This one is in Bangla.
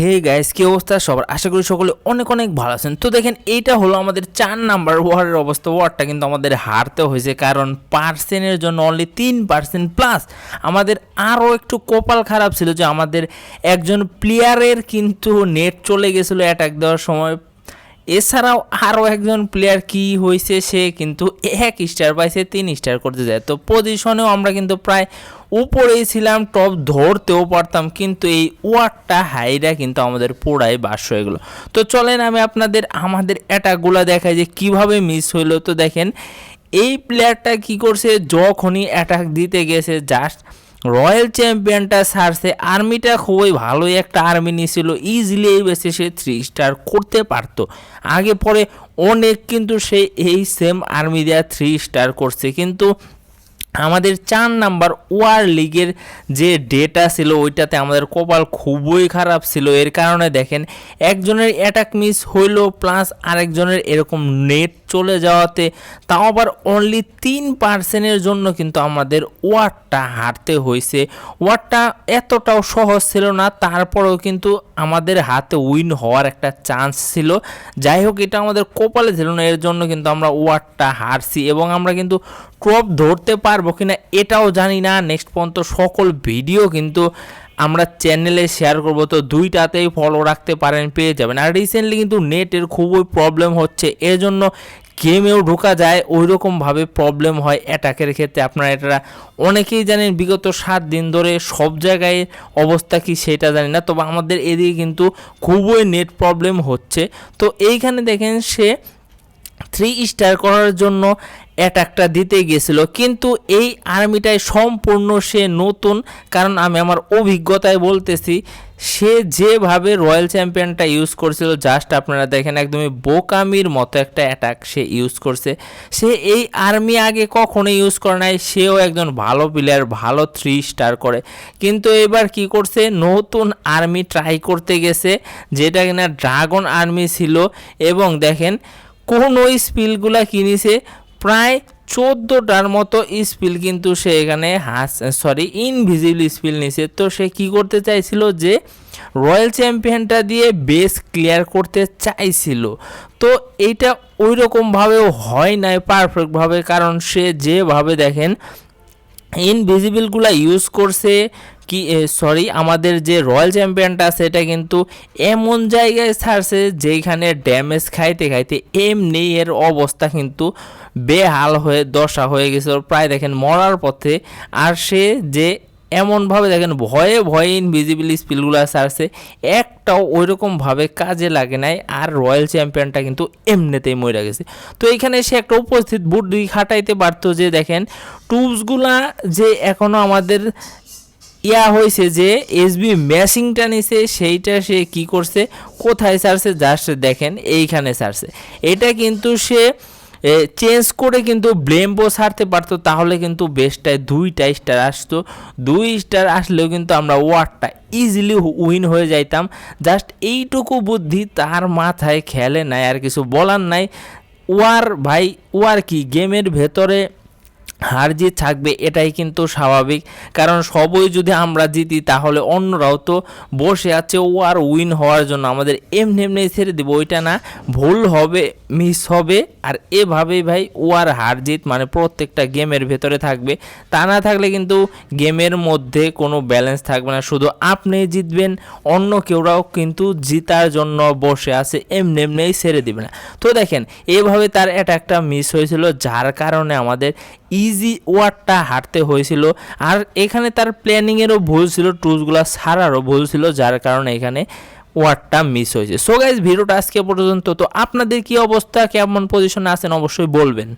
হে গাইস কী অবস্থা? সবার আশা করি সকলে অনেক অনেক ভালো আছেন। তো দেখেন, এইটা হলো আমাদের চার নাম্বার ওয়ার্ডের অবস্থা। ওয়ার্ডটা কিন্তু আমাদের হারতে হয়েছে, কারণ পার্সেন্টের জন্য অনলি তিন পার্সেন্ট প্লাস আমাদের আরও একটু কপাল খারাপ ছিল যে আমাদের একজন প্লেয়ারের কিন্তু নেট চলে গেছিল অ্যাটাক দেওয়ার সময়। এছাড়াও আরও একজন প্লেয়ার কি হয়েছে সে কিন্তু এক স্টার পাইছে তিন স্টার করতে যায়। তো পজিশনেও আমরা কিন্তু প্রায় উপরেই ছিলাম টপ ধরতেও পারতাম, কিন্তু এই ওয়ার্ডটা হাইরা কিন্তু আমাদের পোড়ায় বাস হয়ে গেলো। তো চলেন আমি আপনাদের, আমাদের অ্যাটাকগুলো দেখাই যে কীভাবে মিস হইল। তো দেখেন, এই প্লেয়ারটা কি করছে, যখনই অ্যাটাক দিতে গেছে জাস্ট রয়্যাল চ্যাম্পিয়নটা সারছে। আর্মিটা খুবই ভালোই একটা আর্মি নিয়েছিল ইজিলি এই বেসে সে থ্রি স্টার করতে পারতো। আগে পরে অনেক কিন্তু সে এই সেম আর্মি দেওয়া থ্রি স্টার করছে। কিন্তু আমাদের চার নাম্বার ওয়ার লিগের যে ডেটা ছিল, ওইটাতে আমাদের কপাল খুবই খারাপ ছিল। এর কারণে দেখেন, একজনের অ্যাটাক মিস হইল প্লাস আরেকজনের এরকম নেট চলে যাওয়াতে, তাও আবার অনলি তিন পার্সেন্টের জন্য কিন্তু আমাদের ওয়ার্ডটা হারতে হয়েছে। ওয়ার্ডটা এতটাও সহজ ছিল না, তারপরেও কিন্তু আমাদের হাতে উইন হওয়ার একটা চান্স ছিল। যাই হোক, এটা আমাদের কপালে ছিল না, এর জন্য কিন্তু আমরা ওয়ার্ডটা হারছি এবং আমরা কিন্তু ক্রপ ধরতে পারব কিনা এটাও জানি না। নেক্সট পর্যন্ত সকল ভিডিও কিন্তু আমরা চ্যানেলে শেয়ার করব, তো দুইটাতেই ফলো রাখতে পারেন, পেয়ে যাবেন। আর রিসেন্টলি কিন্তু নেটের খুবই প্রবলেম হচ্ছে এর জন্য গেমেও ঢোকা যায় ওই রকমভাবে প্রবলেম হয় অ্যাটাকের ক্ষেত্রে। আপনারা এটা অনেকেই জানেন, বিগত সাত দিন ধরে সব জায়গায় অবস্থা কি সেটা জানি না, তবে আমাদের এদিকে কিন্তু খুবই নেট প্রবলেম হচ্ছে। তো এইখানে দেখেন সে থ্রি স্টার করার জন্য অ্যাটাকটা দিতে গেছিল। কিন্তু এই আর্মিটায় সম্পূর্ণ সে নতুন। কারণ আমি আমার অভিজ্ঞতায় বলতেছি, সে যেভাবে রয়্যাল চ্যাম্পিয়নটা ইউজ করছিল জাস্ট আপনারা দেখেন একদমই বোকামির মতো একটা অ্যাটাক সে ইউজ করছে। সে এই আর্মি আগে কখনো ইউজ করে নাই, সেও একজন ভালো প্লেয়ার ভালো থ্রি স্টার করে। কিন্তু এবার কি করছে, নতুন আর্মি ট্রাই করতে গেছে, যেটা কিনা ড্রাগন আর্মি ছিল। এবং দেখেন, কোন ওই স্পিলগুলা কিনেছে প্রায় চোদ্দোটার মতো স্পিল কিন্তু সে এখানে হাস সরি ইনভিজিবল স্পিল নিছে। তো সে কি করতে চাইছিল যে রয়্যাল চ্যাম্পিয়নটা দিয়ে বেস ক্লিয়ার করতে চাইছিল। তো এইটা ওই রকমভাবেও হয় নাই পারফেক্টভাবে, কারণ সে যেভাবে দেখেন ইনভিজিবলগুলো ইউজ করছে কি সরি আমাদের যে রয়্যাল চ্যাম্পিয়নটা সেটা কিন্তু এমন জায়গায় ছাড়ছে যেখানে ড্যামেজ খাইতে খাইতে এমনি এর অবস্থা কিন্তু বেহাল হয়ে, দশা হয়ে গেছে। প্রায় দেখেন মরার পথে, আর সে যে এমনভাবে দেখেন ভয়ে ভয়ে ইনভিজিবল স্পিলগুলো ছাড়ছে, একটাও ওইরকমভাবে কাজে লাগে নাই, আর রয়্যাল চ্যাম্পিয়নটা কিন্তু এমনিতেই মরে গেছে। তো এইখানে সে একটা উপস্থিত বুদ্ধি খাটাইতে পারতো যে দেখেন টুলসগুলা যে এখনও আমাদের ইয়া হয়েছে যে এসবি ম্যাশিংটা নিছে, সেইটা সে কি করছে? কোথায় সারছে? জাস্ট দেখেন, এইখানে সারছে। এটা কিন্তু সে চেঞ্জ করে কিন্তু ব্লেমবো সারতে পারতো, তাহলে কিন্তু বেস্টটায় দুইটা স্টার আসতো। দুই স্টার আসলেও কিন্তু আমরা ওয়ার্ডটা ইজিলি উইন হয়ে যাইতাম। জাস্ট এইটুকু বুদ্ধি তার মাথায় খেলে নাই, আর কিছু বলার নাই। ওয়ার ভাই, ওয়ার কি? গেমের ভেতরে হার জিত থাকবে, এটাই কিন্তু স্বাভাবিক। কারণ সবই যদি আমরা জিতি, তাহলে অন্যরাও তো বসে আছে ও আর উইন হওয়ার জন্য। আমাদের এমনি এমনি ছেড়ে দেবো, ওইটা না। ভুল হবে, মিস হবে, আর এভাবেই ভাই ও আর হার জিত মানে প্রত্যেকটা গেমের ভেতরে থাকবে। তা না থাকলে কিন্তু গেমের মধ্যে কোনো ব্যালেন্স থাকবে না। শুধু আপনি জিতবেন, অন্য কেউরাও কিন্তু জিতার জন্য বসে আছে, এমনি এমনিই ছেড়ে দিবে না। তো দেখেন, এভাবে তার অ্যাটাকটা মিস হয়েছিল, যার কারণে আমাদের ইজি ওয়ার্ডটা হাঁটতে হয়েছিল। আর এখানে তার প্ল্যানিংয়েরও ভুল ছিল টুলসগুলো সারারও ভুল ছিল, যার কারণে এখানে ওয়ার্ডটা মিস হয়েছে। সো গাইজ ভিডিওটা আজকে পর্যন্ত তো আপনাদের কি অবস্থা, কেমন পজিশনে আছেন, অবশ্যই বলবেন।